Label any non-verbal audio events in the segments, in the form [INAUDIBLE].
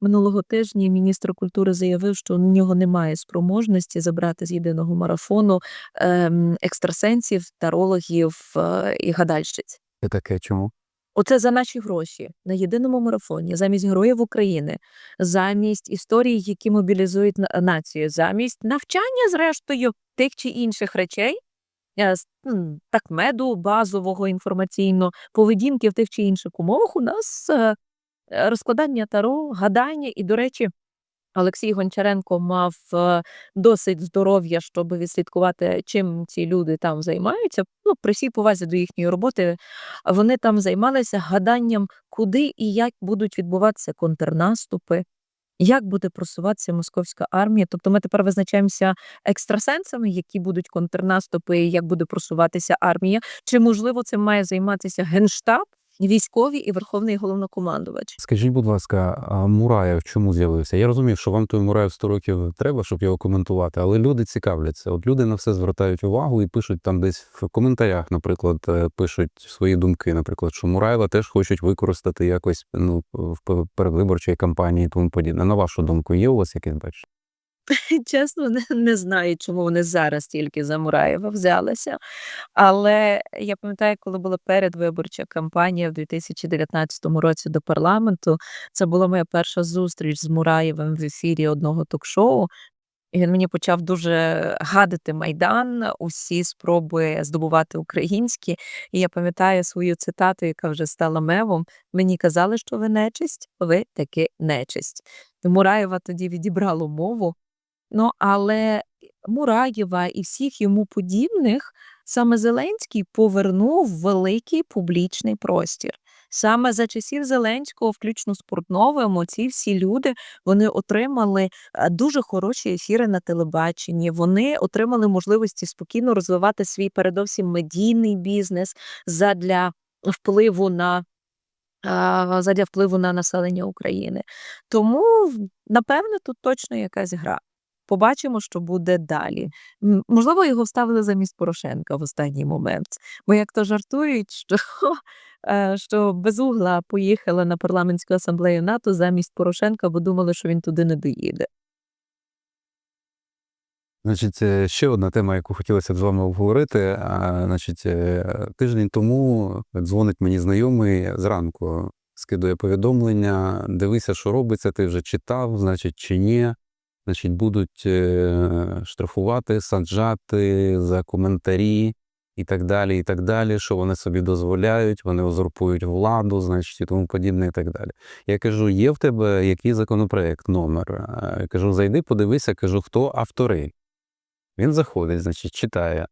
Минулого тижня міністр культури заявив, що у нього немає спроможності забрати з єдиного марафону ем, екстрасенсів, тарологів е, і гадальщиць. Це таке чому? Оце за наші гроші на єдиному марафоні, замість героїв України, замість історій, які мобілізують націю, замість навчання, зрештою, тих чи інших речей, е, так меду базового інформаційно, поведінки в тих чи інших умовах у нас е, розкладання таро, гадання. І, до речі, Олексій Гончаренко мав е, досить здоров'я, щоб відслідкувати, чим ці люди там займаються. Ну, при всій повазі до їхньої роботи, вони там займалися гаданням, куди і як будуть відбуватися контрнаступи, як буде просуватися московська армія. Тобто ми тепер визначаємося екстрасенсами, які будуть контрнаступи, як буде просуватися армія. Чи можливо цим має займатися генштаб, військові і верховний головнокомандувач? Скажіть, будь ласка, а Мураєв чому з'явився? Я розумів, що вам той Мураєв 100 років треба, щоб його коментувати, але люди цікавляться. От люди на все звертають увагу і пишуть там десь в коментарях, наприклад, е, пишуть свої думки, наприклад, що Мураєва теж хочуть використати якось ну, в передвиборчій кампанії тому подібне. На вашу думку, є у вас якесь бачення? [LAUGHS] Чесно, не, не знаю, чому вони зараз тільки за Мураєва взялися. Але я пам'ятаю, коли була передвиборча кампанія в 2019 році до парламенту, це була моя перша зустріч з Мураєвим в ефірі одного ток-шоу. І він мені почав дуже гадити Майдан, усі спроби здобувати українські. І я пам'ятаю свою цитату, яка вже стала мемом. Мені казали, що ви нечисть, ви таки нечисть. Мураєва тоді відібрало мову. Ну, але Мураєва і всіх йому подібних саме Зеленський повернув великий публічний простір. Саме за часів Зеленського, включно з Портновим, ці всі люди вони отримали е, дуже хороші ефіри на телебаченні. Вони отримали можливості спокійно розвивати свій передовсім медійний бізнес задля впливу на задля впливу на населення України. Тому, напевне, тут точно якась гра. Побачимо, що буде далі. Можливо, його вставили замість Порошенка в останній момент. Бо як то жартують, що, [LAUGHS] е, що Безугла поїхала на парламентську асамблею НАТО замість Порошенка, бо думали, що він туди не доїде. Значить, е, ще одна тема, яку хотілося б з вами обговорити. А, Значить, е, тиждень тому дзвонить мені знайомий зранку, скидує повідомлення, дивися, що робиться, ти вже читав, значить, чи ні. Значить, будуть е, штрафувати, саджати за коментарі і так далі, і так далі, що вони собі дозволяють, вони узурпують владу, значить, і тому подібне, і так далі. Я кажу, є в тебе який законопроект, номер? Е, Кажу, зайди, подивися, кажу, хто автори. Він заходить, значить, читає.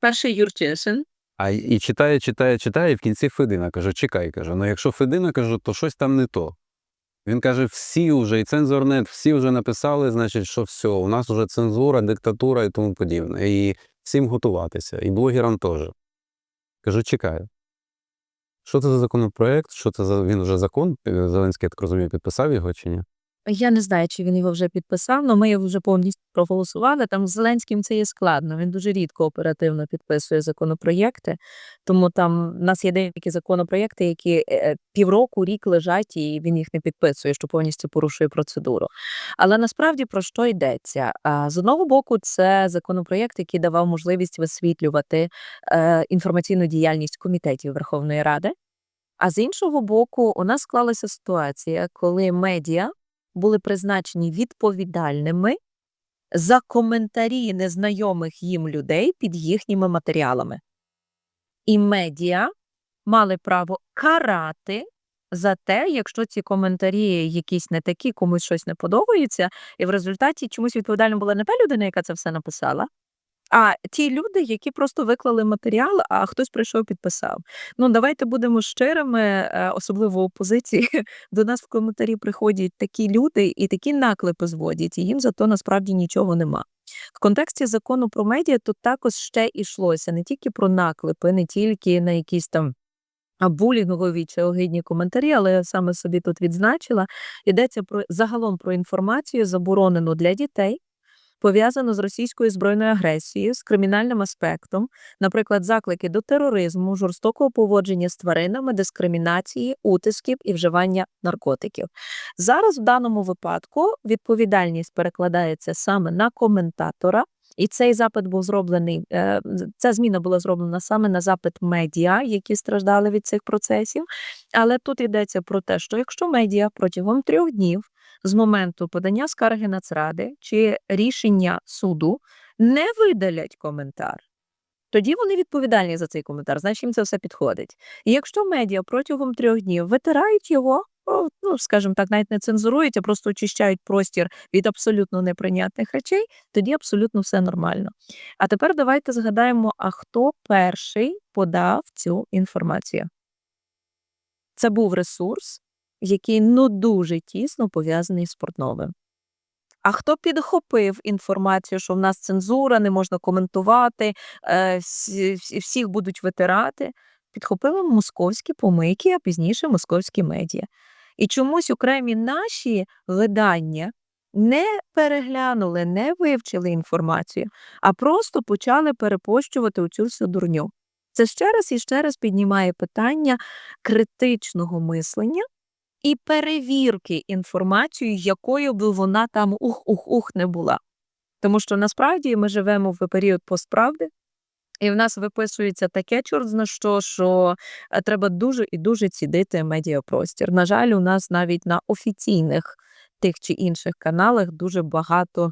Перший Юрчишин. А і читає, читає, читає, і в кінці Федина каже: чекай, каже, ну якщо Федина кажу, то щось там не то. Він каже: всі вже, і цензорнет, всі вже написали, значить, що все, у нас вже цензура, диктатура і тому подібне. І всім готуватися, і блогерам теж. Кажу, чекаю. Що це за законопроект? Що це за він вже закон? Е, Зеленський, я так розумію, підписав його чи ні? Я не знаю, чи він його вже підписав, але ми його вже повністю проголосували. Там з Зеленським це є складно. Він дуже рідко оперативно підписує законопроєкти. Тому там в нас є деякі законопроєкти, які е, півроку, рік лежать, і він їх не підписує, що повністю порушує процедуру. Але насправді про що йдеться? З одного боку, це законопроєкт, який давав можливість висвітлювати е, інформаційну діяльність комітетів Верховної Ради. А з іншого боку, у нас склалася ситуація, коли медіа були призначені відповідальними за коментарі незнайомих їм людей під їхніми матеріалами. І медіа мали право карати за те, якщо ці коментарі якісь не такі, комусь щось не подобається, і в результаті чомусь відповідальна була не та людина, яка це все написала, а ті люди, які просто виклали матеріал, а хтось прийшов підписав. Ну давайте будемо щирими, е, особливо опозиції. [LAUGHS] До нас в коментарі приходять такі люди і такі наклепи зводять, і їм за то насправді нічого нема. В контексті закону про медіа тут також ще йшлося не тільки про наклепи, не тільки на якісь там. а, Булінгові чи огидні коментарі, але я саме собі тут відзначила. Йдеться про загалом про інформацію, заборонену для дітей, пов'язано з російською збройною агресією, з кримінальним аспектом, наприклад, заклики до тероризму, жорстокого поводження з тваринами, дискримінації, утисків і вживання наркотиків. Зараз в даному випадку відповідальність перекладається саме на коментатора. І цей запит був зроблений. е, Ця зміна була зроблена саме на запит медіа, які страждали від цих процесів. Але тут йдеться про те, що якщо медіа протягом трьох днів з моменту подання скарги Нацради чи рішення суду не видалять коментар, тоді вони відповідальні за цей коментар, значить їм це все підходить. І якщо медіа протягом трьох днів витирають його, ну скажімо так, навіть не цензурують, а просто очищають простір від абсолютно неприйнятних речей, тоді абсолютно все нормально. А тепер давайте згадаємо, а хто перший подав цю інформацію. Це був ресурс, який ну дуже тісно пов'язаний з Портновим. А хто підхопив інформацію, що в нас цензура, не можна коментувати, е, всі, всі- всіх будуть витирати? Підхопили московські помийки, а пізніше московські медіа. І чомусь окремі наші видання не переглянули, не вивчили інформацію, а просто почали перепощувати оцю всю дурню. Це ще раз і ще раз піднімає питання критичного мислення і перевірки інформації, якою би вона там ух-ух-ух не була. Тому що насправді ми живемо в період постправди, і в нас виписується таке чорт що, що е, треба дуже і дуже цідити медіапростір. На жаль, у нас навіть на офіційних тих чи інших каналах дуже багато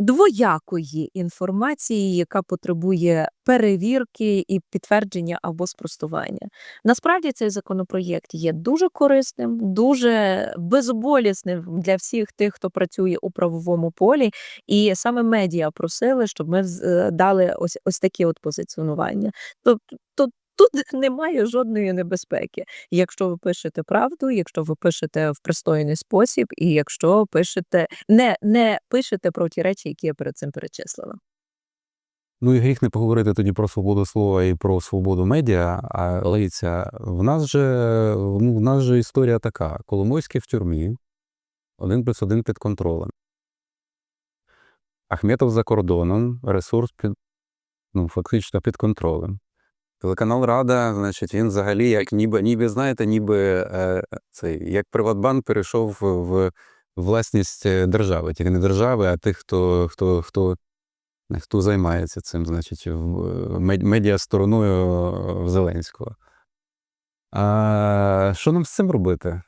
двоякої інформації, яка потребує перевірки і підтвердження або спростування. Насправді цей законопроєкт є дуже корисним, дуже безболісним для всіх тих, хто працює у правовому полі, і саме медіа просили, щоб ми е, дали ось ось такі от позиціонування. Тобто тут. Немає жодної небезпеки, якщо ви пишете правду, якщо ви пишете в пристойний спосіб, і якщо пишете не, не пишете про ті речі, які я перед цим перечислила. Ну і гріх не поговорити тоді про свободу слова і про свободу медіа. А Лейця, в нас же ну, в нас же історія така: Коломойський в тюрмі, один плюс один під контролем. Ахметов за кордоном, ресурс під ну, фактично під контролем. Телеканал Рада, значить, він взагалі, як ніби, ніби знаєте, ніби е, цей, як Приватбанк перейшов в, власність е, держави, тільки не держави, а тих, хто, хто, хто, хто займається цим, значить, в стороною е, Зеленського. А що нам з цим робити?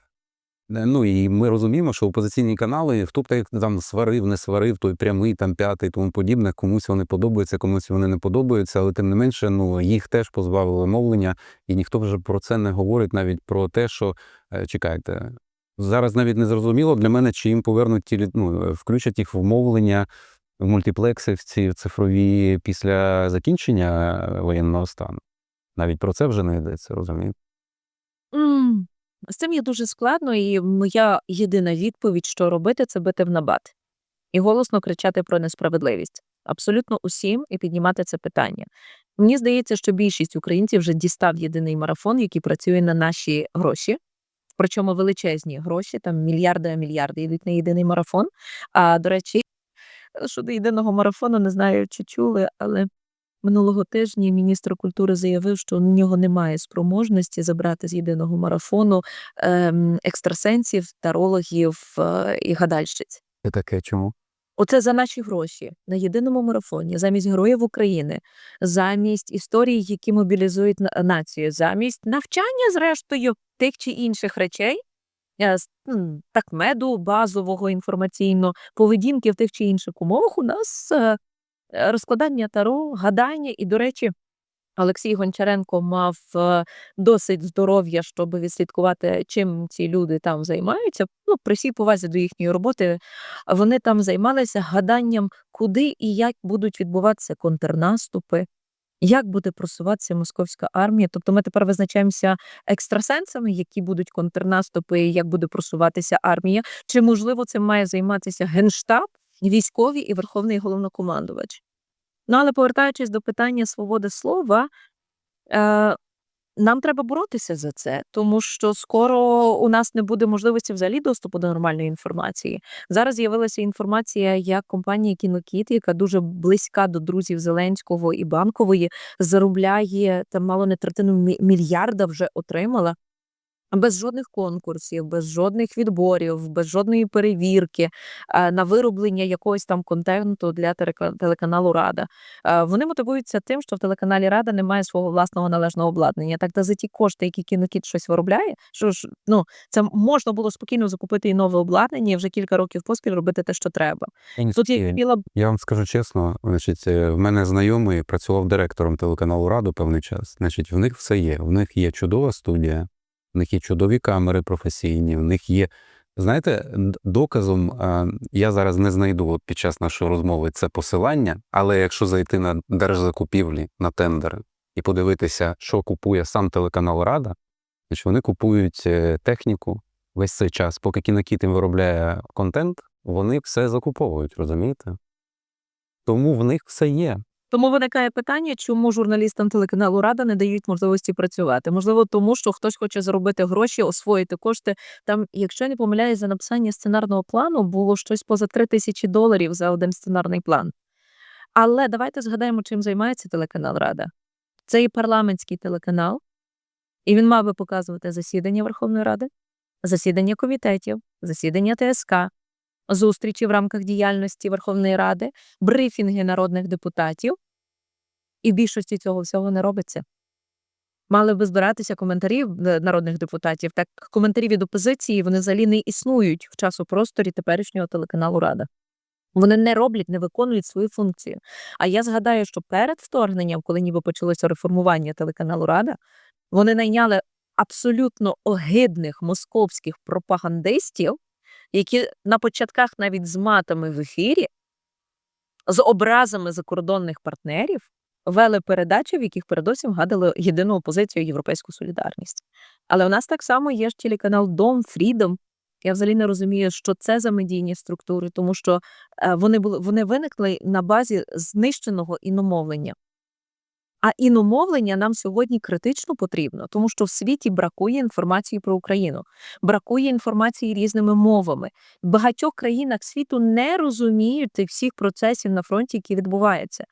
Ну і ми розуміємо, що опозиційні канали, хто б так там сварив, не сварив, той прямий, там п'ятий, тому подібне, комусь вони подобаються, комусь вони не подобаються, але тим не менше, ну їх теж позбавили мовлення, і ніхто вже про це не говорить, навіть про те, що е, чекайте. Зараз навіть не зрозуміло для мене, чи їм повернуть ті ну, е, включать їх в мовлення в мультиплекси в ці цифрові після закінчення е, воєнного стану. Навіть про це вже не йдеться, розумієте? М, З цим є дуже складно, і моя єдина відповідь, що робити, це бити в набат і голосно кричати про несправедливість. Абсолютно усім і піднімати це питання. Мені здається, що більшість українців вже дістав єдиний марафон, який працює на наші гроші. Причому величезні гроші, там мільярди, а мільярди йдуть на єдиний марафон. А до речі, [LAUGHS] щодо єдиного марафону, не знаю, чи чули, але минулого тижня міністр культури заявив, що у нього немає спроможності забрати з єдиного марафону ем, екстрасенсів, тарологів е, і гадальщиць. Це таке чому? Оце за наші гроші на єдиному марафоні, замість героїв України, замість історій, які мобілізують націю, замість навчання, зрештою, тих чи інших речей, е, так меду базового інформаційно, поведінки в тих чи інших умовах у нас е, розкладання таро, гадання. І, до речі, Олексій Гончаренко мав е, досить здоров'я, щоб відслідкувати, чим ці люди там займаються. Ну, при всій повазі до їхньої роботи, вони там займалися гаданням, куди і як будуть відбуватися контрнаступи, як буде просуватися московська армія. Тобто ми тепер визначаємося екстрасенсами, які будуть контрнаступи, як буде просуватися армія. Чи можливо цим має займатися генштаб, військові і верховний головнокомандувач? Ну, але повертаючись до питання свободи слова, е, нам треба боротися за це, тому що скоро у нас не буде можливості взагалі доступу до нормальної інформації. Зараз з'явилася інформація, як компанія Кінокіт, яка дуже близька до друзів Зеленського і банкової, заробляє там мало не третину мільярда вже отримала. Без жодних конкурсів, без жодних відборів, без жодної перевірки е, на вироблення якогось там контенту для телеканалу Рада. Е, Вони мотивуються тим, що в телеканалі Рада немає свого власного належного обладнання. Так та за ті кошти, які кінокіт щось виробляє, що ж ну це можна було спокійно закупити і нове обладнання і вже кілька років поспіль робити те, що треба. Тут є біла Я вам скажу чесно, значить, е, в мене знайомий працював директором телеканалу Раду певний час. Значить, в них все є. В них є чудова студія, в них є чудові камери професійні, в них є. Знаєте, доказом я зараз не знайду під час нашої розмови це посилання, але якщо зайти на держзакупівлі, на тендери і подивитися, що купує сам телеканал Рада, значить вони купують е, техніку весь цей час, поки кінокіт їм виробляє контент, вони все закуповують, розумієте? Тому в них все є. Тому виникає питання, чому журналістам телеканалу Рада не дають можливості працювати. Можливо, тому що хтось хоче заробити гроші, освоїти кошти. Там, якщо я не помиляюсь, за написання сценарного плану було щось поза три тисячі доларів за один сценарний план. Але давайте згадаємо, чим займається телеканал Рада. Це і парламентський телеканал, і він мав би показувати засідання Верховної Ради, засідання комітетів, засідання ТСК, зустрічі в рамках діяльності Верховної Ради, брифінги народних депутатів. І в більшості цього всього не робиться. Мали би збиратися коментарі е, народних депутатів, так коментарі від опозиції вони взагалі не існують в часу-просторі теперішнього телеканалу Рада. Вони не роблять, не виконують свою функцію. А я згадаю, що перед вторгненням, коли ніби почалося реформування телеканалу Рада, вони найняли абсолютно огидних московських пропагандистів, які на початках навіть з матами в ефірі, з образами закордонних партнерів, вели передачі, в яких передусім гадали єдину опозицію європейську солідарність. Але у нас так само є ж телеканал Дом, Фрідом. Я взагалі не розумію, що це за медійні структури, тому що е, вони були вони виникли на базі знищеного іномовлення. А іномовлення нам сьогодні критично потрібно, тому що в світі бракує інформації про Україну, бракує інформації різними мовами. В багатьох країнах світу не розуміють тих всіх процесів на фронті, які відбуваються.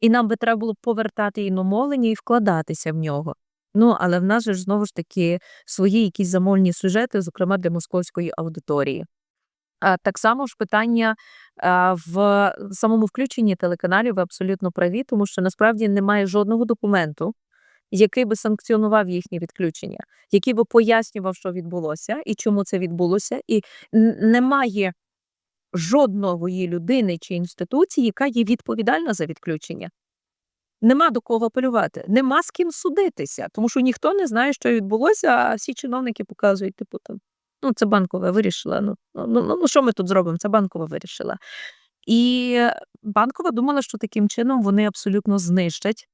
І нам би треба було повертати іномовлення і вкладатися в нього. Ну, але в нас же ж знову ж таки свої якісь замовні сюжети, зокрема для московської аудиторії. А, так само ж питання а, в самому включенні телеканалів ви абсолютно праві, тому що насправді немає жодного документу, який би санкціонував їхнє відключення, який би пояснював, що відбулося і чому це відбулося, і немає жодної людини чи інституції, яка є відповідальна за відключення. Нема до кого апелювати, нема з ким судитися, тому що ніхто не знає, що відбулося, а всі чиновники показують, типу, там, ну, це банкова вирішила. Ну, ну, ну, ну що ми тут зробимо? Це банкова вирішила. І банкова думала, що таким чином вони абсолютно знищать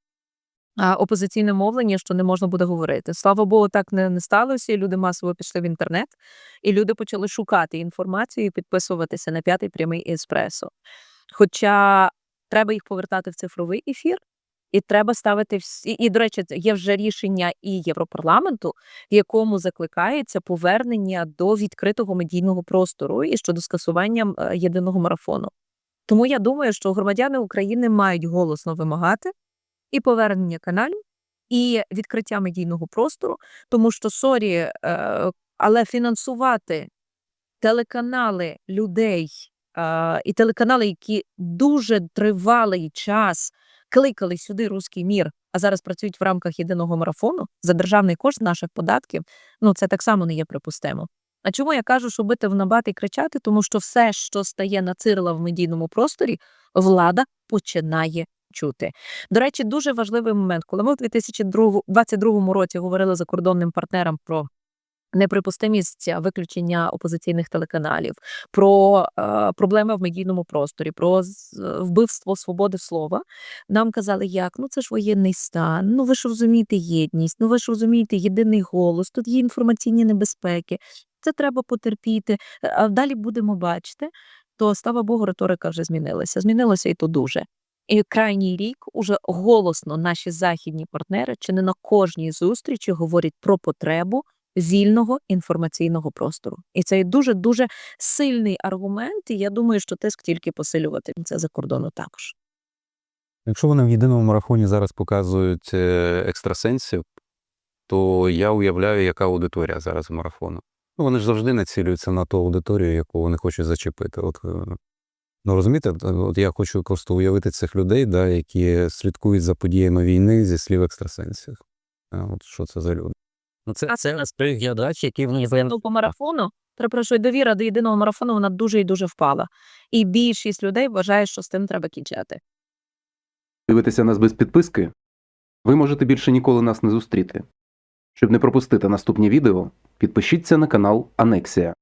опозиційне мовлення, що не можна буде говорити. Слава Богу, так не, не сталося. і Люди масово пішли в інтернет, і люди почали шукати інформацію і підписуватися на п'ятий прямий еспресо. Хоча треба їх повертати в цифровий ефір, і треба ставити всі. І, до речі, є вже рішення і Європарламенту, в якому закликається повернення до відкритого медійного простору і щодо скасування е, єдиного марафону. Тому я думаю, що громадяни України мають голосно вимагати і повернення каналів, і відкриття медійного простору, тому що сорі, е, але фінансувати телеканали людей е, і телеканали, які дуже тривалий час кликали сюди руський мір, а зараз працюють в рамках єдиного марафону за державний кошт наших податків. Ну це так само не є припустимо. А чому я кажу, що бити в набат і кричати? Тому що все, що стає на цирла в медійному просторі, влада починає чути. До речі, дуже важливий момент, коли ми в 2022 році говорили закордонним партнерам про неприпустимість виключення опозиційних телеканалів, про е, проблеми в медійному просторі, про з- вбивство свободи слова. Нам казали, як ну це ж воєнний стан. Ну ви ж розумієте єдність, ну ви ж розумієте єдиний голос. Тут є інформаційні небезпеки. Це треба потерпіти. А далі будемо бачити. То слава Богу, риторика вже змінилася. Змінилася і то дуже. І крайній рік уже голосно наші західні партнери чи не на кожній зустрічі говорять про потребу вільного інформаційного простору. І це дуже дуже сильний аргумент. І я думаю, що тиск тільки посилювати це за кордону також. Якщо вони в єдиному марафоні зараз показують е, екстрасенсів, то я уявляю, яка аудиторія зараз марафону. Ну, вони ж завжди націлюються на ту аудиторію, яку вони хочуть зачепити. От, е, ну розумієте, от я хочу просто уявити цих людей, да, які слідкують за подіями війни зі слів екстрасенсів. А, От що це за люди? Ну, це, А це глядач, який в них Ну, по марафону, перепрошую, довіра до єдиного марафону вона дуже і дуже впала. І більшість людей вважає, що з тим треба кінчати. Дивитеся нас без підписки? Ви можете більше ніколи нас не зустріти. Щоб не пропустити наступні відео, підпишіться на канал Анексія.